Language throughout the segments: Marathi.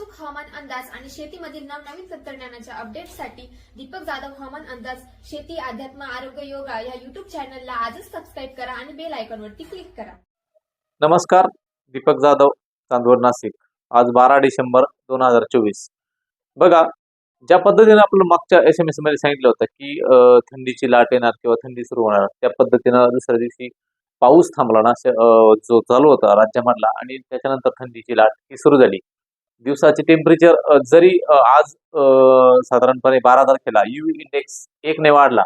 अचूक हवामान अंदाज आणि शेतीमधील नवनवीन तंत्रज्ञानाच्या अपडेटसाठी दीपक जाधव हवामान अंदाज शेती अध्यात्म आरोग्य योगा या युट्यूब चॅनलला आजच सबस्क्राईब करा आणि बेल आयकॉनवरती क्लिक करा. नमस्कार दीपक जाधव चांदवड नाशिक. आज बारा डिसेंबर दोन हजार चोवीस. बघा ज्या पद्धतीने आपलं मागच्या एस एम एसमध्ये सांगितलं होतं की थंडीची लाट येणार किंवा थंडी सुरू होणार त्या पद्धतीनं दुसऱ्या दिवशी पाऊस थांबला ना जो चालू होता राज्यामधला आणि त्याच्यानंतर थंडीची लाट ही सुरू झाली. दिवसाचे टेम्परेचर जरी आज साधारणपणे बारा तारखेला यू इंडेक्स एकने वाढला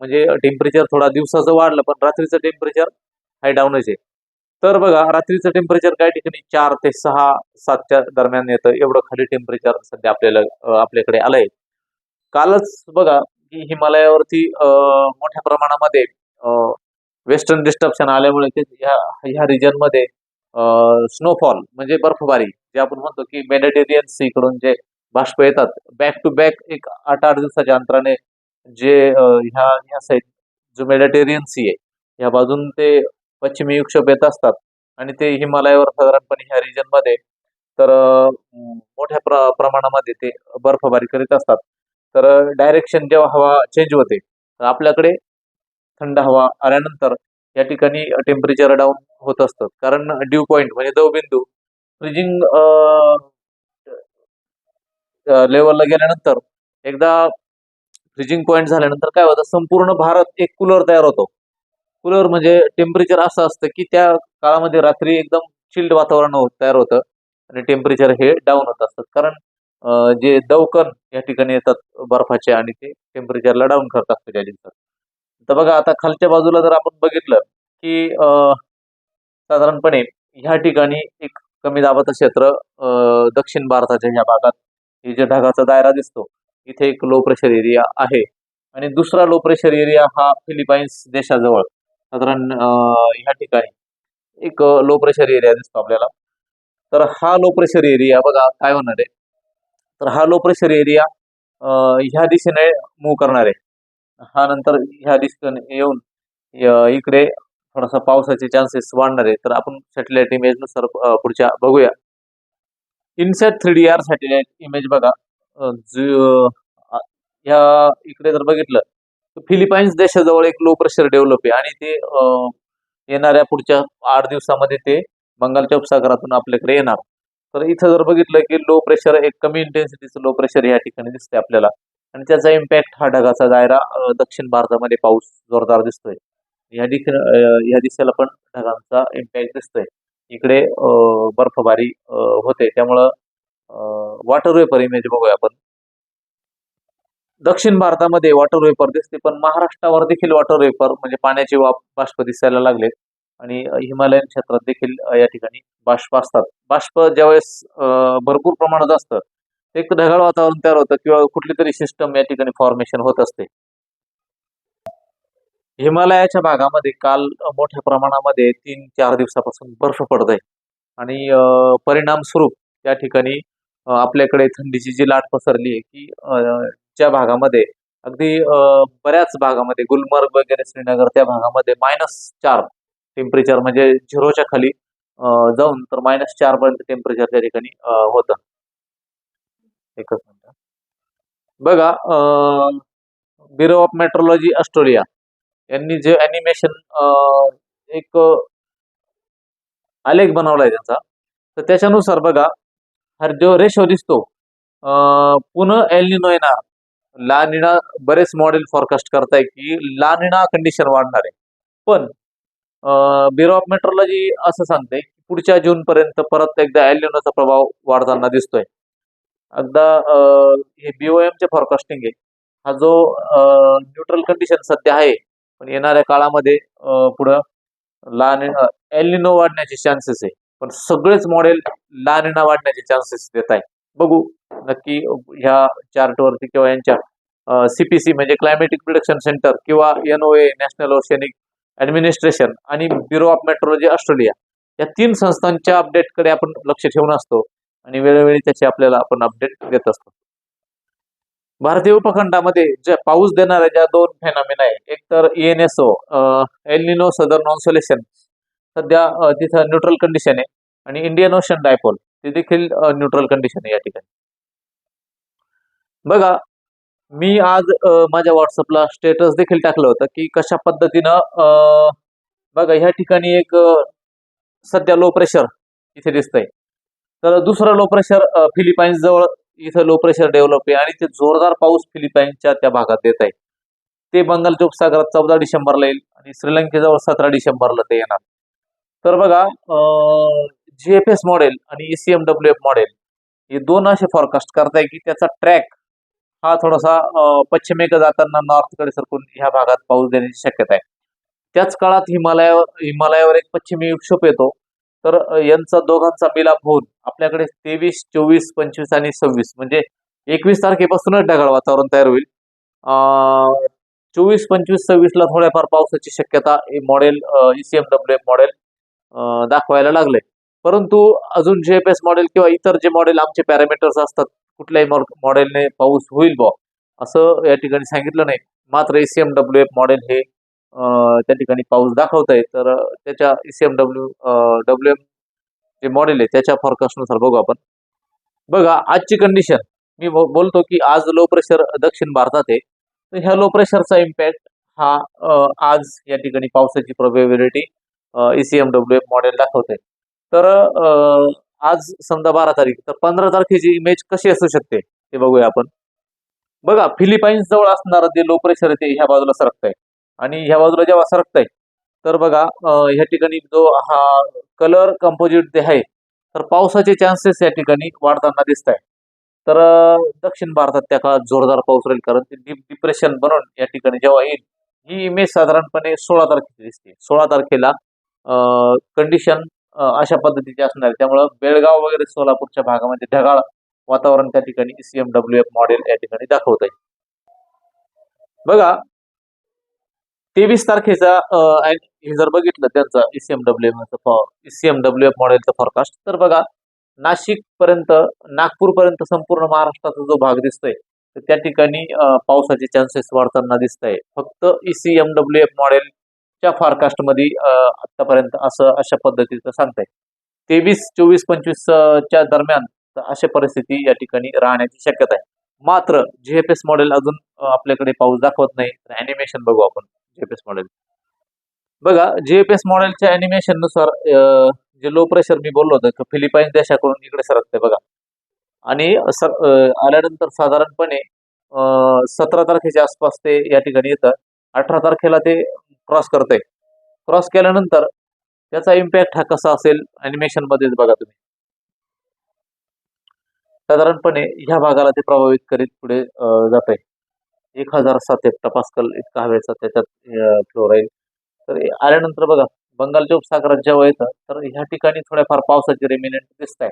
म्हणजे टेम्परेचर थोडा दिवसाचं वाढलं पण रात्रीचं टेम्परेचर हाय डाऊनच आहे. तर बघा रात्रीचं टेम्परेचर काही ठिकाणी? चार ते सहा सातच्या दरम्यान येतं. एवढं खाली टेम्परेचर सध्या आपल्याला आपल्याकडे आलंय. कालच बघा की हिमालयावरती मोठ्या प्रमाणामध्ये वेस्टर्न डिस्टर्बशन आल्यामुळे ते ह्या ह्या रिजनमध्ये स्नोफॉल म्हणजे बर्फबारी जे आपण म्हणतो की मेडिटेरियन सी कडून जे बाष्प येतात बॅक टू बॅक एक आठ आठ दिवसाच्या अंतराने जे ह्या ह्या साईड जो मेडिटेरियन सी आहे ह्या बाजून ते पश्चिमी विक्षोभ येत असतात आणि ते हिमालयावर साधारणपणे ह्या रिजनमध्ये तर मोठ्या प्र प्रमाणामध्ये ते बर्फबारी करीत असतात. तर डायरेक्शन जेव्हा हवा चेंज होते तर आपल्याकडे थंड हवा आल्यानंतर या ठिकाणी टेम्परेचर डाऊन होत असतं कारण ड्यू पॉइंट म्हणजे दवबिंदू फ्रिजिंग लेवलला गेल्यानंतर एकदा फ्रिजिंग पॉइंट झाल्यानंतर काय होतं संपूर्ण भारत एक कूलर तयार होतो. कूलर म्हणजे टेम्परेचर असं असतं की त्या काळामध्ये रात्री एकदम चिल्ड वातावरण तयार होतं. आणि टेम्परेचर हे डाऊन होत असतात कारण जे दवकण या ठिकाणी येतात बर्फाचे आणि ते टेम्परेचरला डाऊन करत असतं त्या दिवसात. तर बघा आता खालच्या बाजूला जर आपण बघितलं की साधारणपणे ह्या ठिकाणी एक कमी दाबाचं क्षेत्र दक्षिण भारताच्या ह्या भागात हे जे ढगाचा दायरा दिसतो इथे एक लो प्रेशर एरिया आहे. आणि दुसरा लो प्रेशर एरिया हा फिलिपाईन्स देशाजवळ साधारण ह्या ठिकाणी एक लो प्रेशर एरिया दिसतो आपल्याला. तर हा लो प्रेशर एरिया बघा काय होणार आहे? तर हा लो प्रेशर एरिया ह्या दिशेने मूव्ह करणार आहे. हा नंतर ह्या दिशेने येऊन इकडे थोडासा पावसाचे चान्सेस वाढणार आहे. तर आपण सॅटेलाइट इमेजनुसार नुसार पुढच्या बघूया. INSAT three D R satellite image बघा. या इकडे जर बघितलं तर फिलिपाईन्स देशाजवळ एक लो प्रेशर डेव्हलप आहे. आणि ते येणाऱ्या पुढच्या आठ दिवसामध्ये ते बंगालच्या उपसागरातून आपल्याकडे येणार. तर इथं जर बघितलं की लो प्रेशर एक कमी इंटेन्सिटीचं लो प्रेशर या ठिकाणी दिसते आपल्याला. आणि त्याचा इम्पॅक्ट हा ढगाचा दायरा दक्षिण भारतामध्ये पाऊस जोरदार दिसतोय. या दिशे या दिशेला पण ढगांचा इम्पॅक्ट दिसतोय. इकडे अं, बर्फबारी होते. त्यामुळं वॉटर वेपर इमेज बघूया आपण. दक्षिण भारतामध्ये वॉटर वेपर दिसते पण महाराष्ट्रावर देखील वॉटर वेपर म्हणजे पाण्याचे वाप बाष्प दिसायला लागले. आणि हिमालयन क्षेत्रात देखील या ठिकाणी बाष्प असतात. बाष्प ज्यावेळेस भरपूर प्रमाणात असतं एक ढगाळ वातावरण तयार होतं किंवा कुठली तरी सिस्टम या ठिकाणी फॉर्मेशन होत असते. हिमालयाच्या भागामध्ये काल मोठ्या प्रमाणामध्ये तीन चार दिवसापासून बर्फ पडत आहे आणि परिणाम स्वरूप त्या ठिकाणी आपल्याकडे थंडीची जी लाट पसरली आहे की ज्या भागामध्ये अगदी बऱ्याच भागामध्ये गुलमर्ग वगैरे श्रीनगर त्या भागामध्ये मायनस चार टेम्परेचर म्हणजे झिरोच्या खाली जाऊन तर मायनस चार पर्यंत टेम्परेचर त्या ठिकाणी होतं. एकच मिनिट. बघा ब्युरो ऑफ मेट्रोलॉजी ऑस्ट्रेलिया यांनी जे अॅनिमेशन एक आलेख बनवलाय त्यांचा. तर त्याच्यानुसार बघा हर जो रेशो दिसतो पुन्हा एलिनो येणार. लानिना बरेच मॉडेल फॉरकास्ट करताय की लानिना कंडिशन वाढणार आहे. पण ब्युरो ऑफ मेट्रोलॉजी असं सांगते की पुढच्या जून पर्यंत परत एकदा एलनिनोचा प्रभाव वाढताना दिसतोय. एकदा हे बीओएमचे चे फॉरकास्टिंग आहे. हा जो न्यूट्रल कंडिशन सध्या आहे पण येणाऱ्या काळामध्ये पुढं लहान एलिनो वाढण्याचे चान्सेस आहे. पण सगळेच मॉडेल लानिना वाढण्याचे चान्सेस देत आहे बघू नक्की ह्या चार्टवरती किंवा यांच्या सीपीसी म्हणजे क्लायमेटिक प्रिडक्शन सेंटर किंवा एनओए नॅशनल ओशनिक ऍडमिनिस्ट्रेशन आणि ब्युरो ऑफ मेट्रोलॉजी ऑस्ट्रेलिया या तीन संस्थांच्या अपडेटकडे आपण लक्ष ठेवून असतो आणि वेळोवेळी त्याचे आपल्याला आपण अपडेट देत असतो. भारतीय उपखंडामध्ये ज्या पाऊस देणाऱ्या ज्या दोन फेनॉमिना आहे एक तर E इएनएसओ एलिनो सदर्न ऑन्सोलेशन सध्या तिथं न्यूट्रल कंडिशन आहे आणि इंडियन ओशन डायपोल ते देखील न्यूट्रल कंडिशन आहे या ठिकाणी. बघा मी आज माझ्या व्हॉट्सअपला स्टेटस देखील टाकलं होतं की कशा पद्धतीनं अ, बघा ह्या ठिकाणी एक सध्या लो प्रेशर इथे दिसतंय. तर दुसरं लो प्रेशर फिलिपाईन्स जवळ इथं लो प्रेशर डेव्हलप आहे आणि ते जोरदार पाऊस फिलिपाईनच्या त्या भागात येत आहे. ते बंगालच्या उपसागरात चौदा डिसेंबरला येईल आणि श्रीलंकेजवळ सतरा डिसेंबरला ते येणार. तर बघा जी एफ एस मॉडेल आणि E C M W F model हे दोन असे फॉरकास्ट करताय की त्याचा ट्रॅक हा थोडासा पश्चिमेक पश्चिमेकडे जाताना नॉर्थकडे सरकून ह्या भागात पाऊस देण्याची शक्यता आहे. त्याच काळात हिमालयावर हिमालयावर एक पश्चिमी विक्षोभ येतो. तर यांचा दोघांचा मिलाप होऊन आपल्याकडे तेवीस चोवीस पंचवीस आणि सव्वीस म्हणजे एकवीस तारखेपासूनच ढगाळ वातावरण तयार होईल. चोवीस पंचवीस सव्वीसला थोड्याफार पावसाची शक्यता हे model E M W F model दाखवायला लागले परंतु अजून जे एफ एस मॉडेल किंवा इतर जे मॉडेल आमचे पॅरामीटर्स असतात कुठल्याही मॉडेलने पाऊस होईल बॉ असं या ठिकाणी सांगितलं नाही. मात्र E C M W F model हे त्या ठिकाणी पाऊस दाखवत आहे तर त्याच्या E C M W W M जे मॉडेल आहे त्याच्या फॉरकास्टनुसार बघू आपण. बघा आजची कंडिशन मी बोलतो की आज लो प्रेशर दक्षिण भारतात आहे. तर ह्या लो प्रेशरचा इम्पॅक्ट हा आज या ठिकाणी पावसाची probability E C M W M model दाखवते तर आज समजा बारा तारीख तर पंधरा तारखेची इमेज कशी असू शकते ते बघूया आपण. बघा फिलिपाईन्स जवळ असणारं जे लो प्रेशर आहे ते ह्या बाजूला सरकत आहे आणि ह्या बाजूला जेव्हा सरकताय तर बघा ह्या ठिकाणी जो हा कलर कंपोजिट जे आहे तर पावसाचे चान्सेस या ठिकाणी वाढताना दिसत आहे तर दक्षिण भारतात त्या काळात जोरदार पाऊस राहील कारण ते डीप डिप्रेशन बनून या ठिकाणी जेव्हा येईल ही इमेज साधारणपणे सोळा तारखेची दिसते. सोळा तारखेला कंडिशन अशा पद्धतीची असणार आहे. त्यामुळं बेळगाव वगैरे सोलापूरच्या भागामध्ये ढगाळ वातावरण त्या ठिकाणी सीएम डब्ल्यू एफ मॉडेल या ठिकाणी दाखवत आहे बघा तेवीस तारखेचा हे जर बघितलं त्यांचं ECM W ECM W F मॉडेलचं forecast तर बघा नाशिक पर्यंत नागपूर पर्यंत संपूर्ण महाराष्ट्राचा जो भाग दिसतोय तर त्या ठिकाणी पावसाचे चान्सेस वाढताना दिसत आहे फक्त ईसीएम डब्ल्यू एफ मॉडेलच्या फॉरकास्टमध्ये आतापर्यंत असं अशा पद्धतीचं सांगताय. तेवीस चोवीस पंचवीस च्या दरम्यान अशा परिस्थिती या ठिकाणी राहण्याची शक्यता आहे. मात्र जीएफएस एस मॉडेल अजून आपल्याकडे पाऊस दाखवत नाही. तर अॅनिमेशन बघू आपण. जीएपीएस मॉडेल बघा जी एस मॉडेलच्या अॅनिमेशननुसार जे लो प्रेशर मी बोललो होतो फिलिपाईन फिलिपाईन्स देशाकडून इकडे सरकते बघा. आणि सर आल्यानंतर साधारणपणे सतरा तारखेच्या आसपास ते या ठिकाणी येतं अठरा तारखेला ते क्रॉस करते क्रॉस केल्यानंतर त्याचा इम्पॅक्ट हा कसा असेल अॅनिमेशन मध्येच बघा तुम्ही. साधारणपणे ह्या भागाला ते प्रभावित करीत पुढे जात आहे एक हजार सात हेक्टर पास्कल इतका हवेचा त्याच्यात फ्लो राहील. तर आल्यानंतर बघा बंगालच्या उपसागरात जेव्हा येतं तर ह्या ठिकाणी थोड्याफार पावसाचे रेमिनेंट दिसत आहे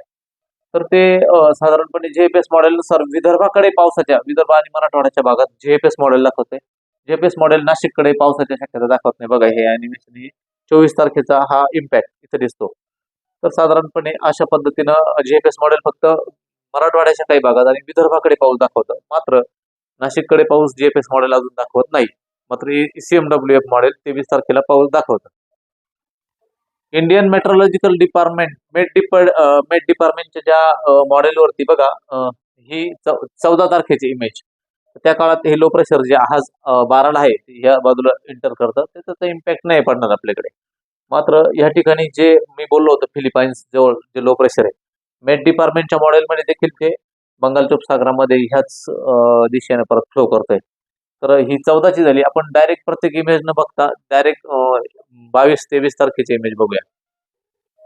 तर ते साधारणपणे जे पी एस मॉडेलनुसार विदर्भाकडे पावसाच्या विदर्भ आणि मराठवाड्याच्या भागात जे पी एस मॉडेल दाखवते जे पी एस मॉडेल नाशिककडे पावसाच्या शक्यता दाखवत नाही. बघा हे अॅनिमेशन ही चोवीस तारखेचा हा इम्पॅक्ट इथे दिसतो. तर साधारणपणे अशा पद्धतीनं जे पी एस मॉडेल फक्त मराठवाड्याच्या काही भागात आणि विदर्भाकडे पाऊस दाखवतं. मात्र नाशिककडे पाऊस जीएफएस एफ एस मॉडेल अजून दाखवत नाही. मात्र सीएम डब्ल्यू एफ मॉडेल तेवीस तारखेला पाऊस दाखवतं. Indian meteorological department met dip met डिपार्टमेंटच्या ज्या मॉडेलवरती बघा ही चौदा तारखेची इमेज त्या काळात हे लो प्रेशर जे आज बाराला आहे ह्या बाजूला एंटर करतं त्याचा इम्पॅक्ट नाही पडणार आपल्याकडे. मात्र या ठिकाणी जे मी बोललो होतो फिलिपाईन्स जवळ जे लो प्रेशर आहे मेट डिपार्टमेंटच्या मॉडेलमध्ये देखील ते बंगालच्या उपसागरामध्ये ह्याच दिशेने परत फ्लो करतोय. तर ही चौदाची झाली. आपण डायरेक्ट प्रत्येक इमेज न बघता डायरेक्ट बावीस तेवीस तारखेची इमेज बघूया.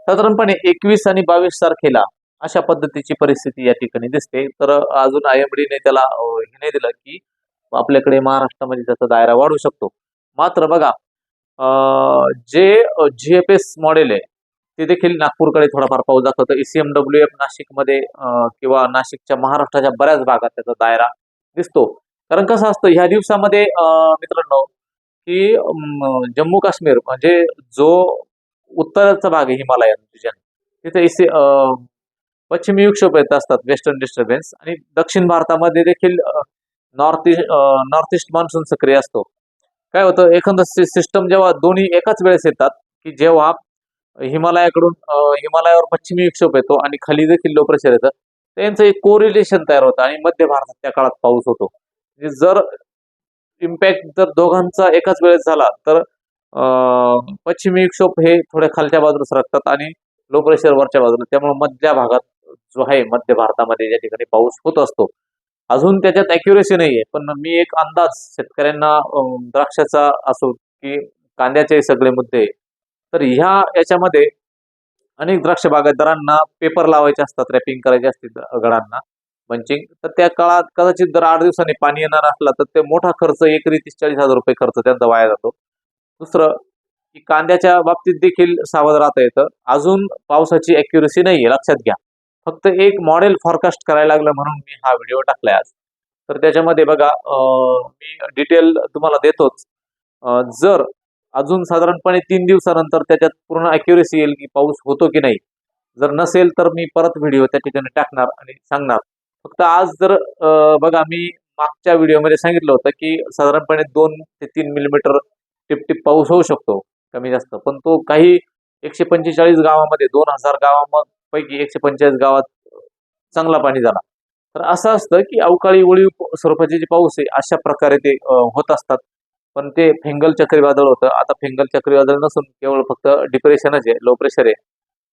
साधारणपणे एकवीस आणि बावीस तारखेला अशा पद्धतीची परिस्थिती या ठिकाणी दिसते. तर अजून आय एम डीने त्याला हे नाही दिलं की आपल्याकडे महाराष्ट्रामध्ये त्याचा दायरा वाढू शकतो. मात्र बघा जे जी एफ एस मॉडेल आहे ते देखील नागपूरकडे थोडाफार पाऊस दाखवतं. एसीएम डब्ल्यू एफ नाशिकमध्ये किंवा नाशिकच्या महाराष्ट्राच्या बऱ्याच भागात त्याचा दायरा दिसतो. कारण कसं असतं ह्या दिवसामध्ये मित्रांनो की जम्मू काश्मीर म्हणजे जो उत्तराचा भाग आहे हिमालयन रिजन म्हणजे तिथे इसे पश्चिमी विक्षोभ येत असतात वेस्टर्न डिस्टर्बन्स आणि दक्षिण भारतामध्ये देखील north east north east monsoon सक्रिय असतो. काय होतं एखादं सिस्टम जेव्हा दोन्ही एकाच वेळेस येतात की जेव्हा हिमालयाकडून हिमालयावर पश्चिमी विक्षोभ येतो आणि खाली देखील लो प्रेशर येतं. त्यांचं एक कोरिलेशन तयार होतं आणि मध्य भारतात त्या काळात पाऊस होतो. म्हणजे जर इम्पॅक्ट जर दोघांचा एकाच वेळेस झाला तर पश्चिमी विक्षोभ हे थोड्या खालच्या बाजूला सरकतात आणि लो प्रेशर वरच्या बाजूला. त्यामुळे मध्य भागात जो आहे मध्य भारतामध्ये ज्या ठिकाणी पाऊस होत असतो अजून त्याच्यात अॅक्युरेसी नाहीये. पण मी एक अंदाज शेतकऱ्यांना द्राक्षाचा असो की कांद्याचे सगळे मुद्दे तर ह्या याच्यामध्ये अनेक द्राक्ष बागायतदारांना पेपर लावायचे असतात रॅपिंग करायचे असते गडांना. बंचिंग तर त्या काळात कदाचित जर आठ दिवसांनी पाणी येणार असला तर ते मोठा खर्च एकरी तीस चाळीस हजार रुपये खर्च त्यांचा वाया जातो. दुसरं की कांद्याच्या बाबतीत देखील सावध राहता येतं. अजून पावसाची अॅक्युरेसी आहे लक्षात घ्या. फक्त एक मॉडेल फॉरकास्ट करायला लागलं म्हणून मी हा व्हिडिओ टाकलाय आज. तर त्याच्यामध्ये बघा मी डिटेल तुम्हाला देतोच. जर अजून साधारणपणे तीन दिवसानंतर त्याच्यात पूर्ण अॅक्युरेसी येईल की पाऊस होतो की नाही. जर नसेल तर मी परत व्हिडिओ त्या ठिकाणी टाकणार आणि सांगणार. फक्त आज जर बघा मी मागच्या व्हिडिओमध्ये सांगितलं होतं की साधारणपणे दोन ते तीन मिलीमीटर टिपटिप पाऊस होऊ शकतो कमी जास्त. पण तो काही एकशे पंचेचाळीस गावामध्ये दोन हजार गावांपैकी एकशे पंचेचाळीस गावात चांगला पाणी झाला. तर असं असतं की अवकाळी ओळीव स्वरूपाचे जे पाऊस आहे अशा प्रकारे ते होत असतात. पण ते फेंगल चक्रीवादळ होतं. आता फेंगल चक्रीवादळ नसून केवळ फक्त डिप्रेशनच आहे लो प्रेशर आहे.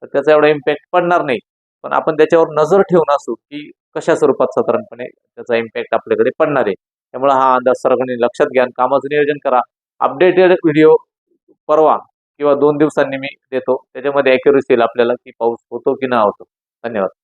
तर त्याचा एवढा इम्पॅक्ट पडणार नाही. पण आपण त्याच्यावर नजर ठेवून असू की कशा स्वरूपात साधारणपणे त्याचा इम्पॅक्ट आपल्याकडे पडणार आहे. त्यामुळे हा अंदाज सर्वांनी लक्षात घ्या कामाचं नियोजन करा. अपडेटेड व्हिडिओ परवा किंवा दोन दिवसांनी मी देतो. त्याच्यामध्ये अॅक्युरेसी येईल आपल्याला की पाऊस होतो की ना होतो. धन्यवाद.